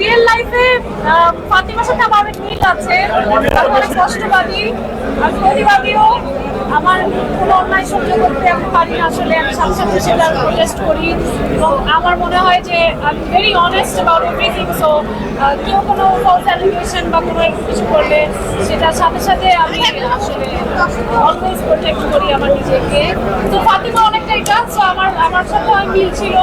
Real লাইফে ফাতিমার সাথে আমার মিল আছে। আমি অনেক কষ্টবাদী আর প্রতিবাদীও আমার কোনো অন্যায় সহ্য করতে আমি পারি না। আসলে আমি সাথে সাথে সেটা প্রোটেস্ট করি। এবং আমার মনে হয় যে আমি very honest about everything so কেউ কোনো ফলস অ্যালিগেশন বা কোনো কিছু করলে সেটার সাথে সাথে আমি আসলে অলওয়েজ প্রোটেক্ট করি আমার নিজেকে। তো ফাতিমা অনেকটাই কাজ সো আমার আমার সাথে অনেক মিল ছিল।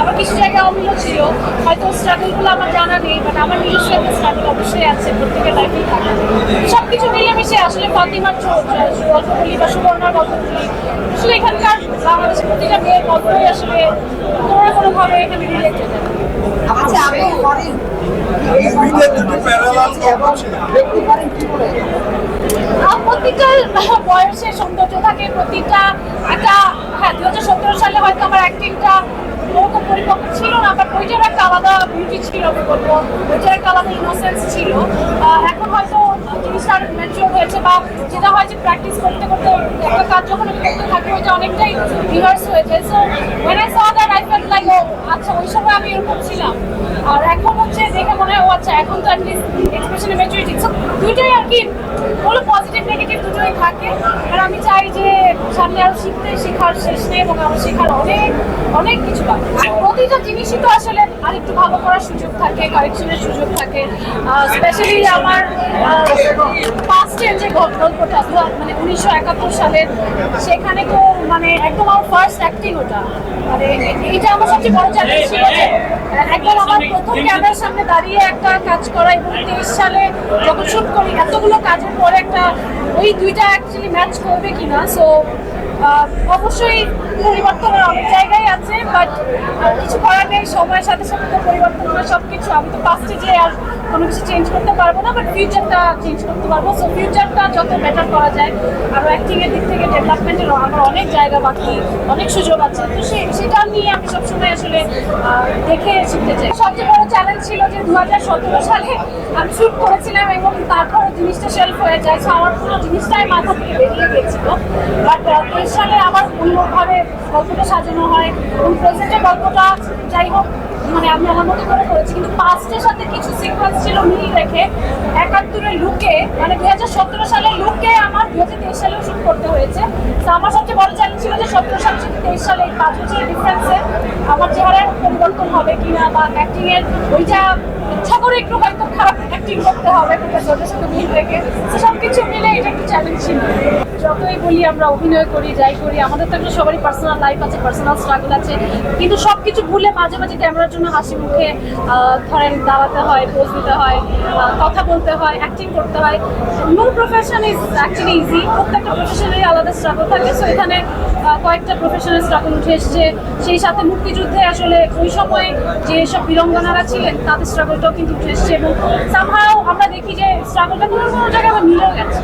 আবার কিছু জায়গায় অমিলও ছিল। হয়তো স্ট্রাগলগুলো আমার জানা নেই বাট আমার নিজস্ব একটা স্ট্রাগল অবশ্যই আছে প্রত্যেকের লাইফেই থাকে। সব কিছু মিলেমিশে আসলে ফাতিমার ছো- গল্প বলি বা সুবর্ণার গল্প আসলে এখানকার বাংলাদেশের প্রতিটা মেয়ের গল্পই আসলে কোনো না কোনোভাবে এখানে আচ্ছা প্রতিটা বয়সে সৌন্দর্য থাকে প্রতিটা একটা হ্যাঁ দু হাজার সতেরো সালে হয়তো আমার অ্যাক্টিংটা ওরকম পরিপক্ক ছিল না বাট ওইটার একটা আলাদা বিউটি ছিল আমি বলব ওইটার একটা আলাদা ইনোসেন্স ছিল। এখন হয়তো জিনিসটা আরও ম্যাচিওর হয়েছে বা যেটা হয় যে প্র্যাকটিস করতে করতে একটা কাজ যখন আমি করতে থাকি, ওইটা অনেকটাই রিভার্স হয়ে যায়। So when I saw that I felt like ও আচ্ছা ওই সময় আমি এরকম ছিলাম। আর এখন হচ্ছে দেখে মনে হয়, ও আচ্ছা এখন তো অ্যাটলিস্ট এক্সপ্রেশনে ম্যাচুরিটি সো দুইটাই আর কি বলো পজিটিভ নেগেটিভ দুটোই থাকে। আর আমি চাই যে সামনে আরও শিখতে শেখার শেষ নেই এবং আমার শেখার অনেক অনেক কিছু বাকি প্রতিটা জিনিসই তো আসলে আরেকটু ভালো করার সুযোগ থাকে কারেকশনের সুযোগ থাকে। স্পেশালি আমার পাস্টের যে গল্পটা মানে উনিশশো একাত্তর সালের, সেখানে তো মানে একদম আমার ফার্স্ট অ্যাক্টিং ওটা। মানে এ- এইটা আমার সবচেয়ে বড় চ্যালেঞ্জ ছিল যে, একবার আমার প্রথম ক্যামেরার সামনে দাঁড়িয়ে একটা কাজ করা এবং তেইশ সালে যখন শুট করি, এতগুলো কাজের পরে একটা, ওই দুইটা অ্যাকচুয়ালি ম্যাচ করবে কিনা? সো অবশ্যই পরিবর্তনের অনেক জায়গায় আছে বাট কিছু করার নেই, সময়ের সাথে সাথে তো পরিবর্তন সব কিছু আমি তো পাঁচটি যে আর কোনো কিছু চেঞ্জ করতে পারব না বাট ফিউচারটা চেঞ্জ করতে পারব। সো ফিউচারটা যত বেটার করা যায় আরও অ্যাক্টিংয়ের দিক থেকে ডেভেলপমেন্টের আমার অনেক জায়গা বাকি, অনেক সুযোগ আছে। তো সে- সেটা নিয়ে আমি সবসময় আসলে দেখে শিখতে চাই। সবচেয়ে বড় চ্যালেঞ্জ ছিল যে দু হাজার সতেরো সালে আমি শুট করেছিলাম এবং তারপর জিনিসটা শেলফ হয়ে যায়। So, আমার পুরো জিনিসটাই মাথা থেকে বেরিয়ে গিয়েছিল। বাট তেইশ সালে আবার অন্যভাবে গল্পটা সাজানো হয়। এবং প্রেজেন্টের গল্পটা যাই হোক মানে আমি আমার মতো করে করেছি, কিন্তু পাস্টের সাথে কিছু সিকোয়েন্স ছিল মিল রেখে একাত্তরের লুকে মানে দুই হাজার সতেরো সালের লুকে আমার দু হাজার তেইশ সালেও শুট করতে হয়েছে। তো আমার সবচেয়ে বড় চ্যালেঞ্জ ছিল যে সতেরো সাল থেকে তেইশ সালে এই পাঁচ বছরের ডিফারেন্সে আমার চেহারার পরিবর্তন হবে কিনা বা অ্যাক্টিং এর ওইটা ইচ্ছা করে একটু হয়তো খারাপ অ্যাক্টিং করতে হবে প্রফেসরের সাথে মিল রেখে। সব কিছু মিলে এটা একটু চ্যালেঞ্জ ছিল। যতই বলি, আমরা অভিনয় করি, যাই করি। আমাদের তো একটা সবারই পার্সোনাল লাইফ আছে পার্সোনাল স্ট্রাগল আছে। কিন্তু সব কিছু ভুলে মাঝে মাঝে ক্যামেরার জন্য হাসি মুখে ধরেন দাঁড়াতে হয় পোজ দিতে হয় কথা বলতে হয় অ্যাক্টিং করতে হয়। No profession is actually easy প্রত্যেকটা প্রফেশনেরই আলাদা স্ট্রাগল থাকে। সো এখানে কয়েকটা প্রফেশনাল স্ট্রাগল উঠে এসছে। সেই সাথে মুক্তিযুদ্ধে আসলে ওই সময় যে সব বীরঙ্গনারা ছিলেন, তাদের স্ট্রাগলটাও কিন্তু উঠে এসছে। এবং সামহাও আমরা দেখি যে স্ট্রাগলটা কোনো কোনো জায়গায় আবার মিলেও গেছে।